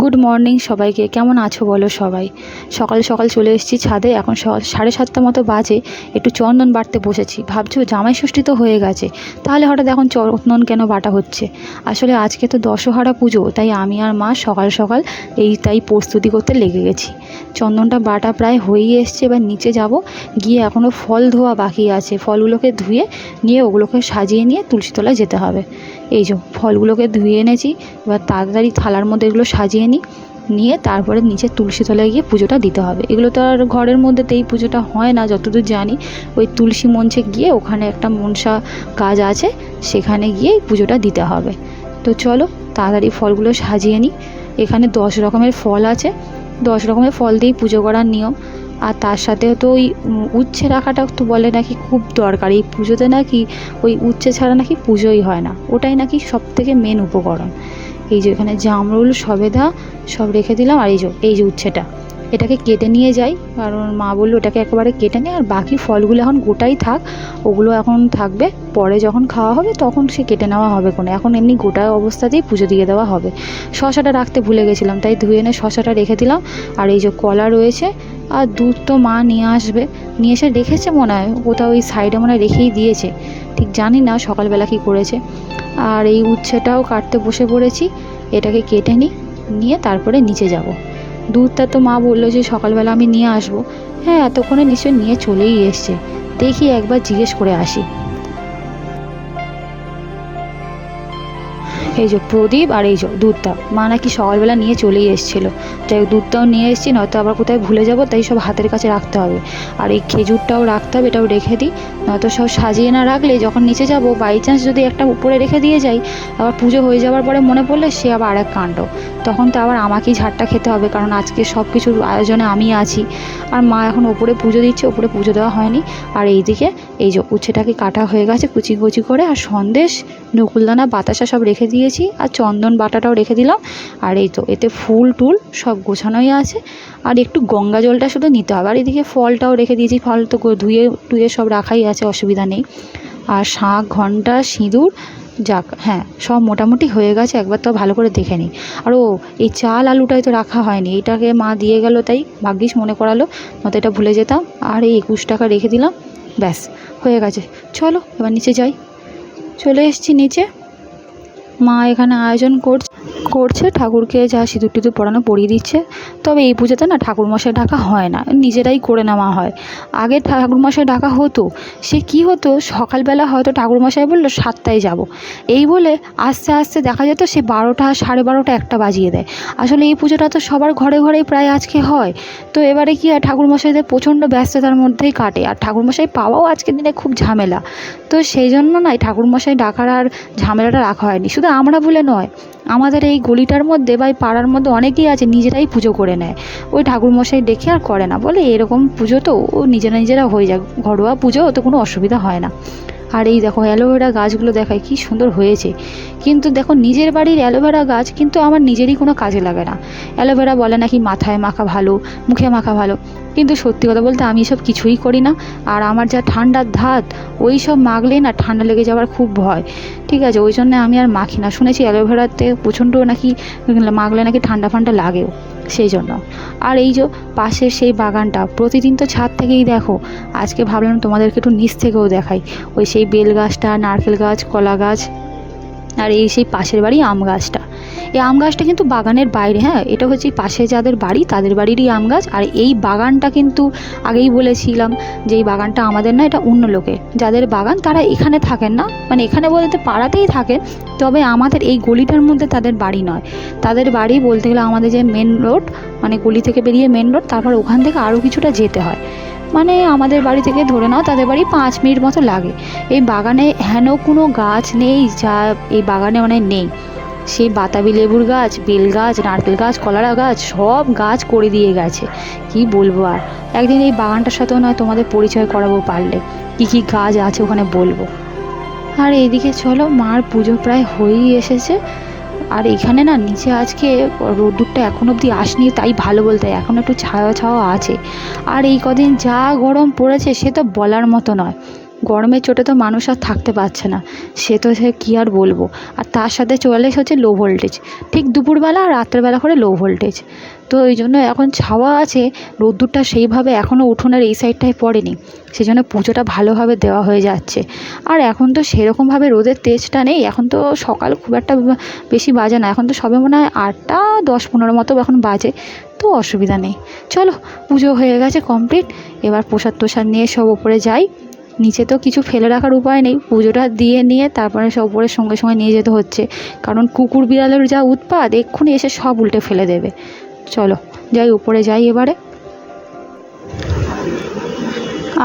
Good morning সবাইকে। কেমন আছো বলো সবাই? সকাল সকাল চলে এসেছি ছাদে। এখন সাড়ে সাতটা মতো বাজে। একটু চন্দন বাটতে বসেছি। ভাবছ জামাই ষষ্ঠী তো হয়ে গেছে। তাহলে হঠাৎ এখন চন্দন কেন বাটা হচ্ছে? আসলে আজকে তো দশহারা পুজো, তাই আমি আর মা সকাল সকাল এই তাই প্রস্তুতি করতে লেগে গেছি। চন্দনটা বাটা প্রায় হয়েই এসছে। এবার নিচে যাব। গিয়ে এখনও ফল ধোয়া বাকি আছে। ফলগুলোকে ধুয়ে নিয়ে ওগুলোকে সাজিয়ে নিয়ে তুলসী তলায় যেতে হবে। এই যে ফলগুলোকে ধুয়ে এনেছি, এবার তাড়াতাড়ি থালার মধ্যে এগুলো সাজিয়ে নিই, নিয়ে তারপরে নিচে তুলসী তলায় গিয়ে পুজোটা দিতে হবে। এগুলো তো আর ঘরের মধ্যেতেই পুজোটা হয় না, যতদূর জানি। ওই তুলসী মঞ্চে গিয়ে ওখানে একটা মনসা কাজ আছে, সেখানে গিয়েই পুজোটা দিতে হবে। তো চলো, তাড়াতাড়ি ফলগুলো সাজিয়ে নিই। এখানে দশ রকমের ফল আছে। দশ রকমের ফল দিয়েই পুজো করার নিয়ম। আর তার সাথেও তো ওই উচ্ছে রাখাটা তো বলে নাকি খুব দরকার। এই পুজোতে নাকি ওই উচ্ছে ছাড়া নাকি পুজোই হয় না। ওটাই নাকি সব থেকে মেন উপকরণ। এই যে এখানে জামরুল, সবেদা সব রেখে দিলাম। আর এই যে এই যে উচ্ছেটা। এটাকে কেটে নিয়ে যাই। কারণ মা বলল ওটাকে একেবারে কেটে নিই আর বাকি ফলগুলো এখন গোটাই থাক। ওগুলো এখন থাকবে, পরে যখন খাওয়া হবে তখন সে কেটে নেওয়া হবে কোনো। এখন এমনি গোটা অবস্থাতেই পুজো দিয়ে দেওয়া হবে। শশাটা রাখতে ভুলে গেছিলাম, তাই ধুয়ে এনে শশাটা রেখে দিলাম। আর এই যে কলা রয়েছে, আর দুধ তো মা নিয়ে আসবে। নিয়ে এসে রেখেছে মনে হয়, কোথাও ওই সাইডে মনে হয় রেখেই দিয়েছে। ঠিক জানি না সকালবেলা কী করেছে। আর এই উচ্ছেটাও কাটতে বসে পড়েছি। এটাকে কেটে নিই, নিয়ে তারপরে নিচে যাব। দুধটা তো মা বলল যে সকালবেলা আমি নিয়ে আসব। হ্যাঁ এতক্ষণে নিশ্চয়ই নিয়ে চলেই এসছে। দেখি একবার জিজ্ঞেস করে আসি। এই যে প্রদীপ আর এই যে দুধটা। মা নাকি সকালবেলা নিয়ে চলেই এসেছিল। যাই দুধটাও নিয়ে এসেছি, নয়তো আবার কোথায় ভুলে যাব, তাই সব হাতের কাছে রাখতে হবে। আর এই খেজুরটাও রাখতে হবে, এটাও রেখে দিই। নয়তো সব সাজিয়ে না রাখলে যখন নিচে যাব বাই চান্স যদি একটা উপরে রেখে দিয়ে যাই, আবার পুজো হয়ে যাওয়ার পরে মনে পড়লে সে আবার আরেক কাণ্ড। তখন তো আবার আমাকেই ঝাড়টা খেতে হবে, কারণ আজকে সব কিছুর আয়োজনে আমি আছি। আর মা এখন ওপরে পুজো দিচ্ছে, ওপরে পুজো দেওয়া হয়নি। আর এইদিকে এই যে উচ্ছেটাকে কাটা হয়ে গেছে কুচি কুচি করে, আর সন্দেশ, নকুলদানা, বাতাসা সব রেখে দিয়েছি আর চন্দন বাটাটাও রেখে দিলাম। আর এই তো, এতে ফুল টুল সব গোছানোই আছে। আর একটু গঙ্গা জলটা শুধু নিতে হবে। আর এদিকে ফলটাও রেখে দিয়েছি। ফল তো ধুয়ে টুয়ে সব রাখাই আছে, অসুবিধা নেই। আর শাঁখ, ঘণ্টা, সিঁদুর, যাক হ্যাঁ সব মোটামুটি হয়ে গেছে। একবার তো ভালো করে দেখে নিই। আর ও, এই চাল আলুটাই তো রাখা হয়নি। এটাকে মা দিয়ে গেল তাই ভাগ্যিস মনে করালো, নয়তো এটা ভুলে যেতাম। আর এই একুশ টাকা রেখে দিলাম। ব্যাস, হয়ে গেছে। চলো, এবার নিচে যাই। চলে এসেছি নিচে। মা এখানে আয়োজন করছে করছে, ঠাকুরকে যা সিঁদুর টিঁদুর পরানো পরিয়ে দিচ্ছে। তবে এই পুজোতে না ঠাকুরমশাই ডাকা হয় না, নিজেরাই করে নেওয়া হয়। আগে ঠাকুরমশাই ডাকা হতো, সে কি হতো, সকালবেলা হয়তো ঠাকুরমশাই বলল, সাতটায় যাব। এই বলে আস্তে আস্তে দেখা যেত সে বারোটা, সাড়ে বারোটা, একটা বাজিয়ে দেয়। আসলে এই পুজোটা তো সবার ঘরে ঘরেই প্রায় আজকে হয়। তো এবারে কি হয় ঠাকুরমশাইদের প্রচণ্ড ব্যস্ততার মধ্যেই কাটে। আর ঠাকুরমশাই পাওয়াও আজকের দিনে খুব ঝামেলা। তো সেই জন্য নয় ঠাকুরমশাই ডাকার আর ঝামেলাটা রাখা হয়নি। শুধু আমরা বলে নয়, আমাদের এই গলিটার মধ্যে বা এই পাড়ার মধ্যে অনেকেই আছে, নিজেরাই পুজো করে নেয়। ওই ঠাকুরমশাই ডেকে আর করে না। বলে এরকম পুজো তো ও নিজেরা নিজেরা হয়ে যায় ঘরোয়া পুজো তো কোনো অসুবিধা হয় না। আর এই দেখো অ্যালোভেরা গাছগুলো দেখায়, কি সুন্দর হয়েছে। কিন্তু দেখো নিজের বাড়ির অ্যালোভেরা গাছ কিন্তু আমার নিজেরই কোনো কাজে লাগে না। অ্যালোভেরা বলে নাকি মাথায় মাখা ভালো, মুখে মাখা ভালো। কিন্তু সত্যি কথা বলতে আমি এসব কিছুই করি না। আর আমার যা ঠান্ডার ধাত, ওই সব মাখলেই না ঠান্ডা লেগে যাওয়ার খুব ভয়। ঠিক আছে, ওই জন্য আমি আর মাখি না। শুনেছি অ্যালোভেরাতে প্রচণ্ড নাকি মাখলে নাকি ঠান্ডা ফান্ডা লাগেও, সেই জন্য। আর এই যে পাশের সেই বাগানটা, প্রতিদিন তো ছাদ থেকেই দেখো। আজকে ভাবলাম তোমাদেরকে একটু নিচ থেকেও দেখাই। ওই সেই বেল গাছটা, নারকেল গাছ, কলা গাছ, আর এই সেই পাশের বাড়ি আম গাছটা। এই আম গাছটা কিন্তু বাগানের বাইরে হ্যাঁ এটা হচ্ছে পাশে যাদের বাড়ি, তাদের বাড়িরই আম গাছ। আর এই বাগানটা কিন্তু আগেই বলেছিলাম যে এই বাগানটা আমাদের না, এটা অন্য লোকের। যাদের বাগান, তারা এখানে থাকেন না। মানে এখানে বলতে পাড়াতেই থাকেন, তবে আমাদের এই গলিটার মধ্যে তাদের বাড়ি নয়। তাদের বাড়ি বলতে গেলে আমাদের যে মেন রোড মানে গলি থেকে বেরিয়ে মেন রোড তারপর ওখান থেকে আরও কিছুটা যেতে হয়। মানে আমাদের বাড়ি থেকে ধরে নাও, তাদের বাড়ি পাঁচ মিনিট মতো লাগে। এই বাগানে হেন কোনো গাছ নেই যা এই বাগানে মানে নেই। সেই বাতাবি লেবুর গাছ, বেল গাছ, নারকেল গাছ, কলারা গাছ, সব গাছ করে দিয়ে গেছে। কি বলব আর? একদিন এই বাগানটার সাথেও নয়, তোমাদের পরিচয় করাবো পারলে। কী কী গাছ আছে ওখানে বলব। আর এইদিকে চলো, মার পুজো প্রায় হয়েই এসেছে। আর এখানে না, নিচে আজকে রোদ্দুরটা এখন অবধি আসনি, তাই ভালো বলতে এখন একটু ছায়া ছাওয়া আছে। আর এই কদিন যা গরম পড়েছে, সে তো বলার মতো নয়। গরমের চোটে তো মানুষ আর থাকতে পারছে না। সে তো সে কী আর বলব? আর তার সাথে চলে হচ্ছে লো ভোল্টেজ ঠিক দুপুরবেলা আর রাত্রেবেলা করে লো ভোল্টেজ তো এই জন্য এখন ছাওয়া আছে, রোদ্দুরটা সেইভাবে এখনও উঠোনের এই সাইডটায় পড়েনি। সেই জন্য পুজোটা ভালোভাবে দেওয়া হয়ে যাচ্ছে। আর এখন তো সেরকমভাবে রোদের তেজটা নেই। এখন তো সকাল খুব একটা বেশি বাজে না। এখন তো সবে মনে হয় আটটা দশ পনেরো মতো এখন বাজে। তো অসুবিধা নেই। চলো, পুজো হয়ে গেছে কমপ্লিট এবার প্রসাদ টোসাদ নিয়ে সব ওপরে যাই। নিচে তো কিছু ফেলে রাখার উপায় নেই। পুজোটা দিয়ে নিয়ে তারপরে সব উপরের সঙ্গে সঙ্গে নিয়ে যেতে হচ্ছে। কারণ কুকুর বিড়ালের যা উৎপাত, এক্ষুনি এসে সব উল্টে ফেলে দেবে। চলো, যাই, উপরে যাই এবারে।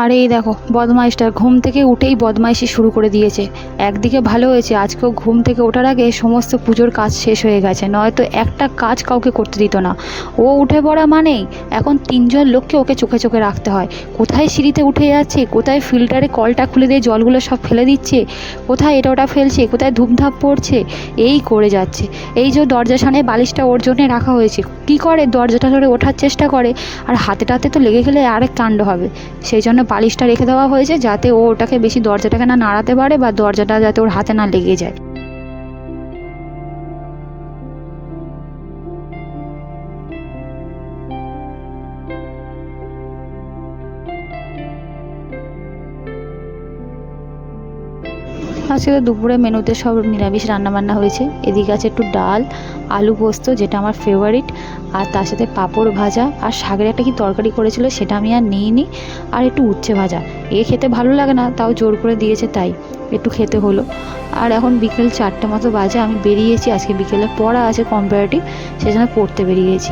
আর এই দেখো, বদমাইশটা ঘুম থেকে উঠেই বদমাইশি শুরু করে দিয়েছে। একদিকে ভালো হয়েছে, আজকেও ঘুম থেকে ওঠার আগে সমস্ত পুজোর কাজ শেষ হয়ে গেছে, নয়তো একটা কাজ কাউকে করতে দিত না। ও উঠে পড়া মানেই এখন তিনজন লোককে ওকে চোখে চোখে রাখতে হয়। কোথায় সিঁড়িতে উঠে যাচ্ছে, কোথায় ফিল্টারে কলটা খুলে দিয়ে জলগুলো সব ফেলে দিচ্ছে, কোথায় এটা ওটা ফেলছে, কোথায় ধূপধাপ পড়ছে, এই করে যাচ্ছে। এই যে দরজার সামনে বালিশটা ওর জন্যে রাখা হয়েছে, কি করে দরজাটা ধরে ওঠার চেষ্টা করে? আর হাতে টাতে তো লেগে গেলে আরেক কাণ্ড হবে, সেই জন্য বালিশটা রেখে দেওয়া হয়েছে যাতে ও ওটাকে বেশি দরজাটাকে না নাড়াতে পারে বা দরজাটা যাতে ওর হাতে না লেগে যায়। আজকে দুপুরে মেনুতে সব নিরামিষ রান্নাবান্না হয়েছে। এদিকে আছে একটু ডাল, আলু পোস্ত, যেটা আমার ফেভারিট আর তার সাথে পাঁপড় ভাজা। আর শাকের একটা কি তরকারি করেছিল সেটা আমি আর নিইনি, আর একটু উচ্ছে ভাজা। এ খেতে ভালো লাগে না, তাও জোর করে দিয়েছে তাই, একটু খেতে হলো। আর এখন বিকেল চারটে মতো বাজে, আমি বেরিয়েছি, আজকে বিকেলে পড়া আছে কম্পারেটিভ সেজন্য পড়তে বেরিয়েছি।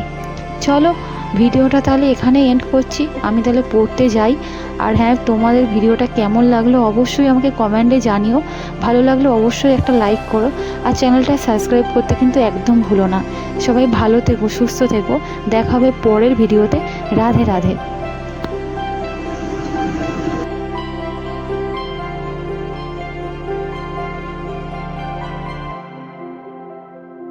চলো ভিডিওটা তাহলে এখানে এন্ড করছি। আমি তাহলে পড়তে যাই। আর হ্যাঁ তোমাদের ভিডিওটা কেমন লাগল অবশ্যই আমাকে কমেন্টে জানিও। ভালো লাগল অবশ্যই একটা লাইক করো। আর চ্যানেলটা সাবস্ক্রাইব করতে কিন্তু একদম ভুলো না। সবাই ভালো থেকো, সুস্থ থেকো। দেখা হবে পরের ভিডিওতে। রাধে রাধে।